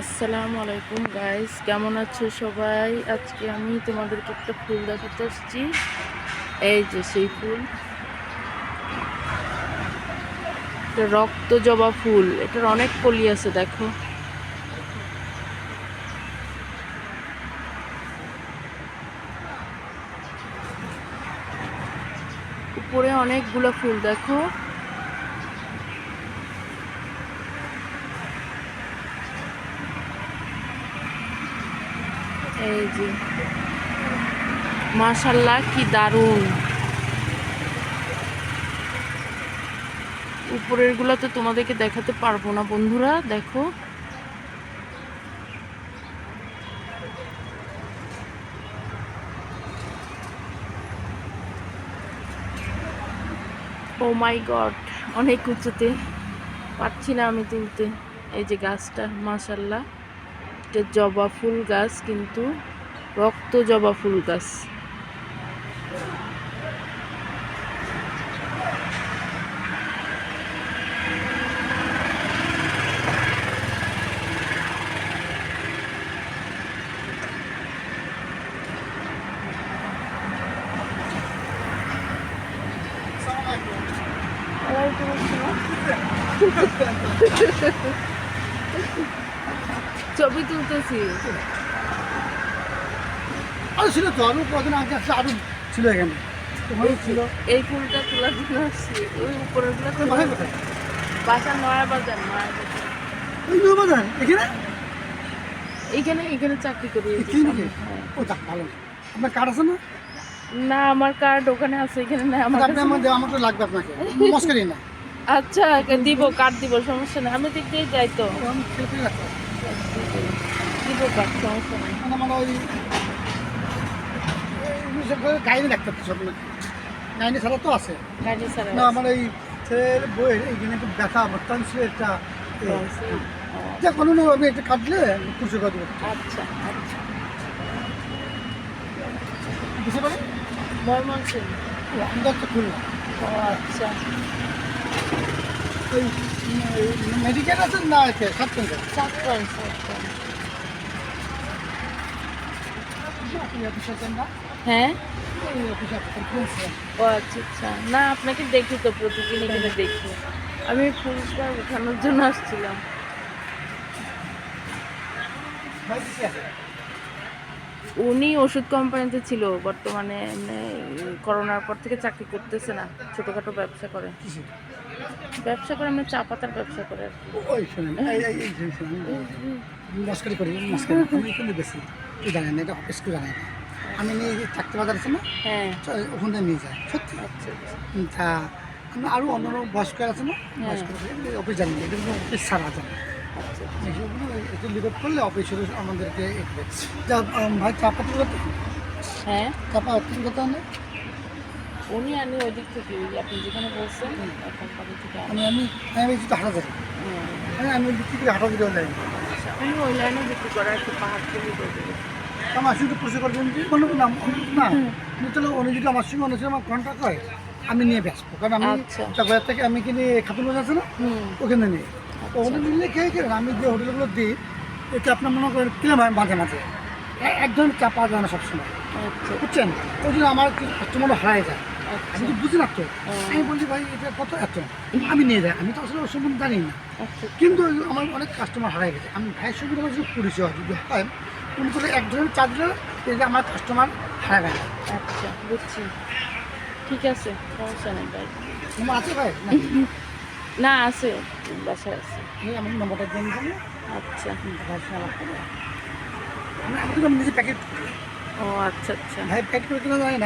আসসালামু আলাইকুম গাইস কেমন আছো সবাই? আজকে আমি তোমাদেরকে একটা ফুল দেখাতে আসছি। এই যে সেই ফুল। রক্ত জবা ফুল। এটার অনেক কলি আছে, দেখো। উপরে অনেকগুলো ফুল, দেখো। এই যে। কি দারুণ। উপরেরগুলো তো তোমাদেরকে দেখাতে পারব না বন্ধুরা, দেখো। ও মাই গড, অনেক উঁচুতে। পারছি না আমি তুলতে। এই যে গাছটা, মাশাল্লাহ। এটা জবা ফুল গাছ কিন্তু রক্ত জবা ফুল গাছ। ছবি তুলতেছি। আরও ছিল তো আরও কদিন আগে আসছে আরও ছিল এখানে। ছিল। এই ফুলটা আসছি। ওই উপরেরগুলো তো বাসায় কোথায়? বাসা নয়া বাজার নয়া বাজার। ওই নিউ বাজার? এখানে? এইখানে এখানে চাকরি করি হ্যাঁ। ও যাক ভালো। আপনার কার্ড আছে না? না আমার কার্ড ওখানে আছে এখানে না আমার আপনি আমার দেওয়া লাগবে আপনাকে। মস্কারি না। আচ্ছা দিব কার্ড দিব সমস্যা নেই। আমি দিয়ে যাই তো। মানে আমার ওই গাইনি রাখতে হচ্ছে সব গাইনি ছাড়া তো আছে না আমার এই ছেলের বইয়ের এইখানে একটু ব্যথা আছে। ও, যা কোনো না আমি একটা কাটলে খুশি করে দেবো আচ্ছা আচ্ছা বুঝতে ও আমাদের তো খুলনা আচ্ছা ওই মেডিকেল আছে না আছে সাত সাতক্ষণ হ্যাঁ? ও আচ্ছা আচ্ছা। না আপনাকে দেখি তো প্রতিদিন এখানে দেখি। আমি ফুলটা উঠানোর জন্য আসছিলাম। উনি ওষুধ কোম্পানিতে ছিল বর্তমানে করোনার পর থেকে চাকরি করতেছে না ছোটোখাটো ব্যবসা করে। ব্যবসা করে আমরা চা পাতার ব্যবসা করে মস্কারি করি জানেন এটা অফিস কেউ আমি নিয়ে চাকরি বাজার আছে না হ্যাঁ। ওখানে নিয়ে যাই সত্যি। আচ্ছা আচ্ছা। তা আরও অন্য বয়স্ক আছে না বয়স্ক অফিস জানি অফিস ছাড়া জানে একটু করলে অফিস আমাদেরকে ভাই হ্যাঁ। চাপাতি কথা নেই উনি আনি ওই দিক থেকে আপনি যেখানে বলছেন কোম্পানি থেকে আমি আমি আমি হাঁটা যাই হুম। আমি আমি বিক্রি করে হাঁটা দিতে যাই আচ্ছা ওই লাইনে বিক্রি করে আর পাহাড় থেকে করে আমার শুধু পরিচয় করবেন যে কোনো না না উনি তাহলে উনি যদি আমার সঙ্গে আমার কন্ট্যাক্ট হয় আমি নিয়ে ব্যস্ত কারণ আমি আচ্ছা। থেকে আমি কিনে খাতুন বাজার আছে না? ওখানে নিই ওখানে নিলে খেয়ে খেয়ে আমি যে হোটেলগুলো দিই এতে আপনার মনে করেন কিলাম মাঝে মাঝে। এক ধরনের চা পাওয়া যায় না সবসময়। আচ্ছা। বুঝছেন? ওই জন্য আমার কাস্টমারও হারায় যায় আচ্ছা। আমি তো বুঝি না তো? আমি বলি ভাই এটা কত এত? আমি নিয়ে যাই। আমি তো আসলে ওর সম্বন্ধে জানি না। আচ্ছা। কিন্তু আমার অনেক কাস্টমার হারাই গেছে। আমি ভাইয়ের সঙ্গে আমার যদি পরিচয় হয় যদি হয় উনি করে এক ধরনের চার্জ দিলে যে আমার কাস্টমার হারা গেছে। আচ্ছা বুঝছি। ঠিক আছে সমস্যা নেই ভাই তোমার আছে ভাই? না আছে। বাসায় আছে। আমার নম্বরটা দিয়ে নিতাম আচ্ছা। আমি নিজে প্যাকেট ও আচ্ছা আচ্ছা। ভাই প্যাকেট করে কিনা যায় না।